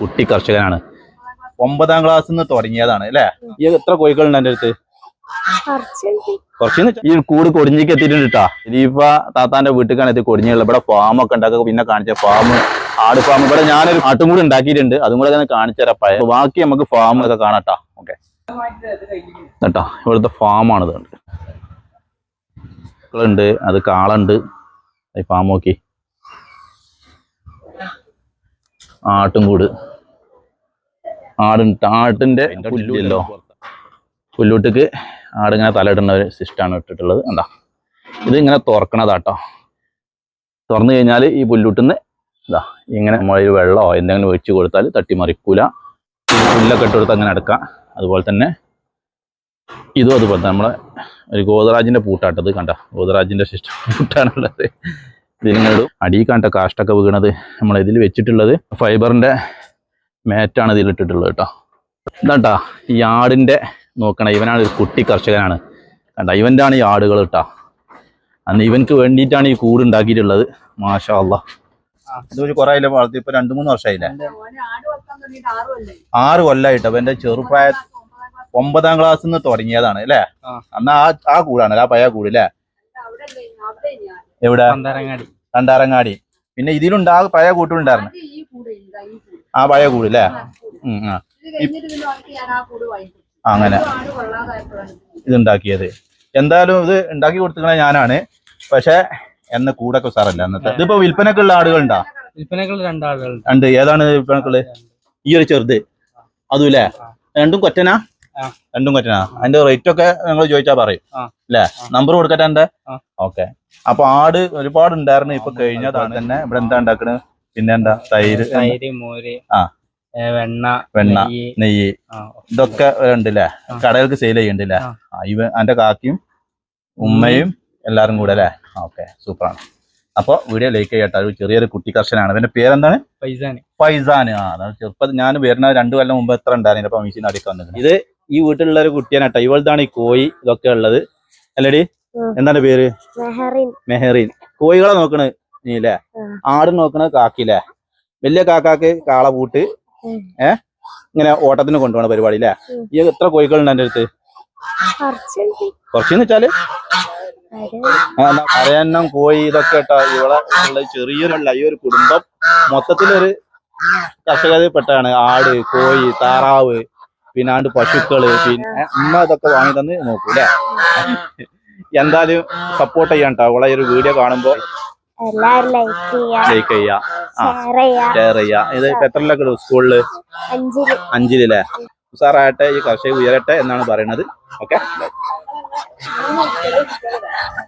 കുട്ടി കർഷകനാണ്. ഒമ്പതാം ക്ലാസ്സിൽ നിന്ന് തുടങ്ങിയതാണ് അല്ലേ? ഈ എത്ര കോഴികളുണ്ട് എന്റെ അടുത്ത്? കുറച്ച് ഈ കൂട് കൊടിഞ്ഞിക്ക് എത്തിയിട്ടുണ്ട് കേട്ടാ ഇനിയിപ്പ താത്താന്റെ വീട്ടിലാണ് എത്തി കൊടിഞ്ഞുള്ളത് ഇവിടെ ഫാം ഒക്കെ ഉണ്ടാക്കുക പിന്നെ കാണിച്ച ഫാം ആട് ഫാം ഇവിടെ ഞാനൊരു ആട്ടും കൂടി ഉണ്ടാക്കിയിട്ടുണ്ട്. അതും കൂടെ കാണിച്ചു തരാം. പഴയ ബാക്കി നമുക്ക് ഫാം ഒക്കെ കാണാട്ടാ ഓക്കെ കേട്ടാ? ഇവിടുത്തെ ഫാമാണിത് ഉണ്ട് അത് കാളുണ്ട്. ഫാം നോക്കി. ആട്ടും കൂട് ആടുണ്ട് ആട്ടിന്റെ പുല്ലല്ലോ പുല്ലൂട്ടിക്ക് ആടിങ്ങനെ തലയിടുന്ന ഒരു സിസ്റ്റാണ് ഇട്ടിട്ടുള്ളത്. എന്താ ഇത് ഇങ്ങനെ തുറക്കണതാട്ടോ. തുറന്നു കഴിഞ്ഞാൽ ഈ പുല്ലൂട്ടിന്ന് ഇതാ ഇങ്ങനെ നമ്മളൊരു വെള്ളമോ എന്തെങ്കിലും ഒഴിച്ച് കൊടുത്താൽ തട്ടിമറിക്കൂല. പുല്ലൊക്കെ ഇട്ട് കൊടുത്ത് അങ്ങനെ എടുക്കാം. അതുപോലെ തന്നെ ഇതും അതുപോലെ തന്നെ നമ്മളെ ഒരു ഗോതറാജിന്റെ പൂട്ടാട്ടത് കണ്ട? ഗോതറാജിന്റെ സിസ്റ്റം പൂട്ടാണുള്ളത്. ഇതിനോട് അടിയിൽ അടി കണ്ട കാഷ്ടൊക്കെ വീണത്? നമ്മൾ ഇതിൽ വെച്ചിട്ടുള്ളത് ഫൈബറിന്റെ മാറ്റാണ് ഇതിൽ ഇട്ടിട്ടുള്ളത് കേട്ടോ. ഇതാട്ടാ ഈ ആടിന്റെ നോക്കണ ഇവനാണ് ഒരു കുട്ടി കർഷകനാണ്. കണ്ട ഇവന്റെ ആണ് ഈ ആടുകൾ കേട്ടോ. അന്ന് ഇവൻക്ക് വേണ്ടിയിട്ടാണ് ഈ കൂട് ഉണ്ടാക്കിയിട്ടുള്ളത്. മാഷാ അല്ലാ ഇതൊരു കുറെ ആയില്ല വളർത്തി? ഇപ്പൊ രണ്ടു മൂന്ന് വർഷമായില്ലേ? ആറ് കൊല്ലായിട്ട്. എന്റെ ചെറുപ്രായ ഒമ്പതാം ക്ലാസ് നിന്ന് തുടങ്ങിയതാണ് അല്ലേ? അന്ന് ആ ആ കൂടാണ് ആ പഴയ കൂട് അല്ലേ? എവിടെ? കണ്ടാരങ്ങാടി പിന്നെ ഇതിലുണ്ട് ആ പഴയ കൂട്ടിലുണ്ടായിരുന്നു. ആ പഴയ കൂട് അല്ലേ ഉം, ആ. ആ, അങ്ങനെ. ഇത് ഉണ്ടാക്കിയത് എന്തായാലും ഇത് ഉണ്ടാക്കി കൊടുത്തിക്കണ ഞാനാണ്. പക്ഷെ എന്ന കൂടൊക്കെ സാറല്ല അന്നത്തെ. ഇതിപ്പോ വിൽപ്പനക്കുള്ള ആടുകളുണ്ടാ വിൽപ്പനക്കുള്ള രണ്ടാളുകൾ രണ്ട് ഏതാണ് വിൽപ്പനക്കുള്ളത് ഈ ഒരു ചെറുത്. അതുമില്ലേ രണ്ടും കൊറ്റനാ? രണ്ടും കൊറ്റനാ? അതിന്റെ റേറ്റ് ഒക്കെ നിങ്ങൾ ചോദിച്ചാ പറയും. അല്ലേ നമ്പർ കൊടുക്കട്ടെ എന്റെ. ഓക്കെ അപ്പൊ ആട് ഒരുപാട് ഉണ്ടായിരുന്നു ഇപ്പൊ കഴിഞ്ഞതാണ് തന്നെ. ഇവിടെ എന്താ ഉണ്ടാക്കണത് പിന്നെ എന്താ തൈര്? തൈര് മോര് ആ. വെണ്ണ വെണ്ണ. നെയ്യ്, ഇതൊക്കെ ഉണ്ടല്ലേ. കടകൾക്ക് സെയിൽ ചെയ്യണ്ടല്ലേ? ഇവ എന്റെ കാക്കിയും ഉമ്മയും എല്ലാരും കൂടെ അല്ലേ? ഓക്കെ. സൂപ്പറാണ്. അപ്പൊ വീഡിയോ ലൈക്ക് ചെയ്യട്ടെ ഒരു ചെറിയൊരു കുട്ടി കർഷനാണ് അവന്റെ പേരെന്താണ്? പൈസാന് ഫൈസാന്. ആ അതാണ് ചെറുപ്പത്തിൽ ഞാൻ വരുന്ന രണ്ടു കൊല്ലം മുമ്പ് എത്ര ഉണ്ടായിരുന്നു? അപ്പൊ മെഷീൻ അടിക്കാൻ വന്നത് ഇത് ഈ വീട്ടിലുള്ള ഒരു കുട്ടിയാണ് കേട്ടോ. ഇവളതാണ് ഈ കോഴി ഇതൊക്കെ ഉള്ളത്. അല്ലടി? എന്താണ് പേര്? മെഹറിൻ. മെഹറീൻ. കോഴികളെ നോക്കണ. നീ അല്ലേ ഉം. ആട് നോക്കണ കാക്കില്ലേ വലിയ കാക്കാക്ക് കാള പൂട്ട്. ഏ? ഇങ്ങനെ ഓട്ടത്തിന് കൊണ്ടുപോണ പരിപാടി അല്ലേ. ഈ എത്ര കോഴികളുണ്ട് എന്റെ അടുത്ത്? കൊറച്ചെന്ന് വെച്ചാൽ? അരയന്നം കോഴി ഇതൊക്കെ കേട്ടോ. ഇവിടെ ഉള്ള ഈ ഒരു കുടുംബം മൊത്തത്തിലൊരു പെട്ടാണ് ആട് കോഴി താറാവ് പിന്നെ ആണ്ട് പശുക്കൾ പിന്നെ ഉമ്മ ഇതൊക്കെ വാങ്ങി തന്ന് നോക്കൂല്ലേ എന്തായാലും സപ്പോർട്ട് ചെയ്യാൻ കേട്ടോ അവളെ ഒരു വീഡിയോ കാണുമ്പോ എല്ലാരും ലൈക്ക് ചെയ്യാ ആ. ഷെയർ ചെയ്യാ ഇത് ഇപ്പൊ എത്രയിലൊക്കെ ഇടും സ്കൂളിൽ? അഞ്ചിൽ. അഞ്ചിലല്ലേ ഉസാറാകട്ടെ ഈ കർഷക ഉയരട്ടെ എന്നാണ് പറയുന്നത്. ഓക്കെ